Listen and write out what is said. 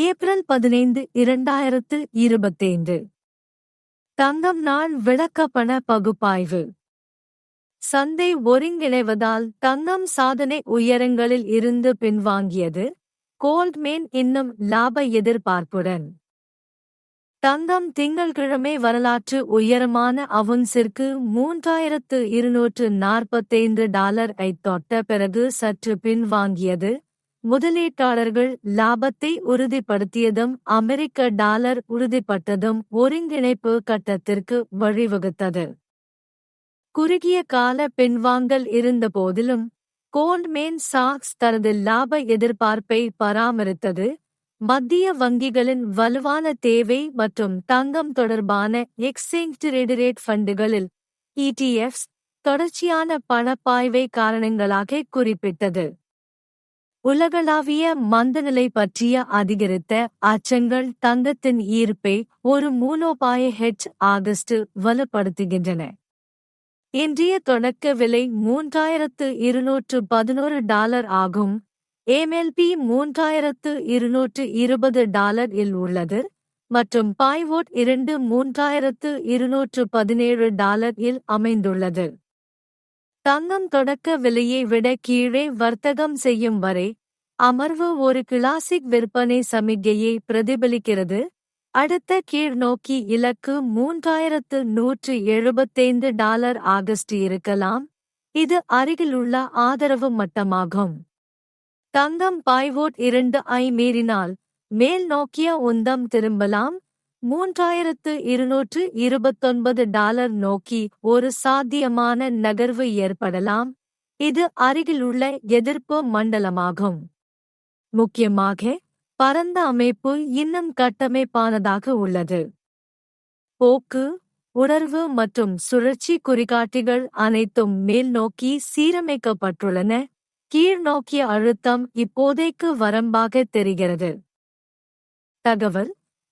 April பதினைந்து இரண்டாயிரத்து இருபத்தைந்து. தங்கம் நாள் விளக்கப்பண பகுப்பாய்வு. சந்தை ஒருங்கிணைவதால் தங்கம் சாதனை உயரங்களில் இருந்து பின்வாங்கியது கோல்ட்மேன் இன்னும் லாப எதிர்பார்ப்புடன். தங்கம் திங்கள்கிழமை வரலாற்று உயரமான அவுன்சிற்கு மூன்றாயிரத்து இருநூற்று நாற்பத்தைந்து டாலர் ஐ தொட்ட பிறகு சற்று பின்வாங்கியது முதலீட்டாளர்கள் லாபத்தை உறுதிப்படுத்தியதும் அமெரிக்க டாலர் உறுதிப்பட்டதும் ஒருங்கிணைப்பு கட்டத்திற்கு வழிவகுத்தது. குறுகிய கால பின்வாங்கல் இருந்தபோதிலும் கோல்ட்மேன் சாக்ஸ் தனது லாப எதிர்பார்ப்பை பராமரித்தது. மத்திய வங்கிகளின் வலுவான தேவை மற்றும் தங்கம் தொடர்பான எக்ஸ்சேஞ்ச் ரெடிரேட் ஃபண்டுகளில் இடிஎஃப்ஸ் தொடர்ச்சியான பணப்பாய்வை காரணங்களாக குறிப்பிட்டது. உலகளாவிய மந்தநிலை பற்றிய அதிகரித்த அச்சங்கள் தங்கத்தின் ஈர்ப்பை ஒரு மூலோபாய ஹெச் ஆகஸ்ட் வலுப்படுத்துகின்றன. இன்றைய தொடக்க விலை மூன்றாயிரத்து இருநூற்று பதினோரு டாலர் ஆகும். ஏமெல்பி மூன்றாயிரத்து இருநூற்று இருபது டாலர் இல் உள்ளது மற்றும் பாய்வோட் இரண்டு மூன்றாயிரத்து இருநூற்று பதினேழு டாலர் இல் அமைந்துள்ளது. தங்கம் தொடக்க விலையை விட கீழே வர்த்தகம் செய்யும் வரை அமர்வு ஒரு கிளாசிக் விற்பனை சமிகையை பிரதிபலிக்கிறது. அடுத்த கீழ்நோக்கி இலக்கு மூன்றாயிரத்து நூற்று எழுபத்தைந்து டாலர் ஆகஸ்ட் இருக்கலாம். இது அருகிலுள்ள ஆதரவு மட்டமாகும். தங்கம் பாய்வோட் இரண்டு ஐ மீறினால் மேல் நோக்கிய உந்தம் திரும்பலாம். மூன்றாயிரத்து இருநூற்று இருபத்தொன்பது டாலர் நோக்கி ஒரு சாத்தியமான நகர்வு ஏற்படலாம். இது அருகிலுள்ள எதிர்ப்பு மண்டலமாகும். முக்கியமாக பரந்த அமைப்பு இன்னும் கட்டமைப்பானதாக உள்ளது. போக்கு உணர்வு மற்றும் சுழற்சி குறிகாட்டிகள் அனைத்தும் மேல் நோக்கி சீரமைக்கப்பட்டுள்ளன. கீழ்நோக்கிய அழுத்தம் இப்போதைக்கு வரம்பாக தெரிகிறது. தகவல்